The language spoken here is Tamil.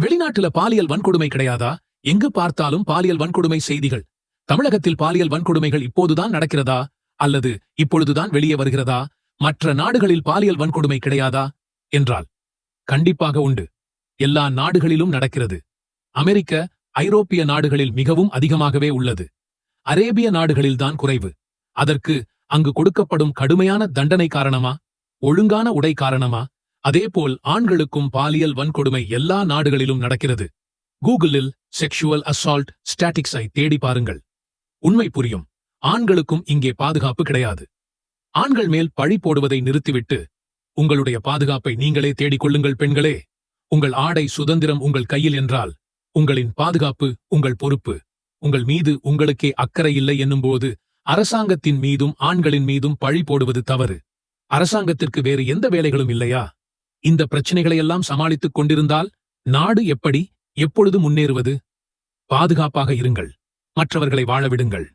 வெளிநாட்டுல பாலியல் வன்கொடுமை கிடையாதா? எங்கு பார்த்தாலும் பாலியல் வன்கொடுமை செய்திகள். தமிழகத்தில் பாலியல் வன்கொடுமைகள் இப்போதுதான் நடக்கிறதா? அல்லது இப்பொழுதுதான் வெளியே வருகிறதா? மற்ற நாடுகளில் பாலியல் வன்கொடுமை கிடையாதா? என்றால் கண்டிப்பாக உண்டு. எல்லா நாடுகளிலும் நடக்கிறது. அமெரிக்க ஐரோப்பிய நாடுகளில் மிகவும் அதிகமாகவே உள்ளது. அரேபிய நாடுகளில்தான் குறைவு. அதற்கு அங்கு கொடுக்கப்படும் கடுமையான தண்டனை காரணமா? ஒழுங்கான உடை காரணமா? அதேபோல் ஆண்களுக்கும் பாலியல் வன்கொடுமை எல்லா நாடுகளிலும் நடக்கிறது. கூகுளில் செக்ஷுவல் அசால்ட் ஸ்டாட்டிக்ஸை தேடி பாருங்கள். உண்மை புரியும். ஆண்களுக்கும் இங்கே பாதுகாப்பு கிடையாது. ஆண்கள் மேல் பழி போடுவதை நிறுத்திவிட்டு உங்களுடைய பாதுகாப்பை நீங்களே தேடிக் கொள்ளுங்கள் பெண்களே. உங்கள் ஆடை சுதந்திரம் உங்கள் கையில் என்றால் உங்களின் பாதுகாப்பு உங்கள் பொறுப்பு. உங்கள் மீது உங்களுக்கே அக்கறை இல்லை என்னும்போது அரசாங்கத்தின் மீதும் ஆண்களின் மீதும் பழி போடுவது தவறு. அரசாங்கத்திற்கு வேறு எந்த வேலைகளும் இல்லையா? இந்த பிரச்சனைகளையெல்லாம் சமாளித்துக் கொண்டிருந்தால் நாடு எப்படி எப்பொழுது முன்னேறுவது? பாதுகாப்பாக இருங்கள். மற்றவர்களை வாழ விடுங்கள்.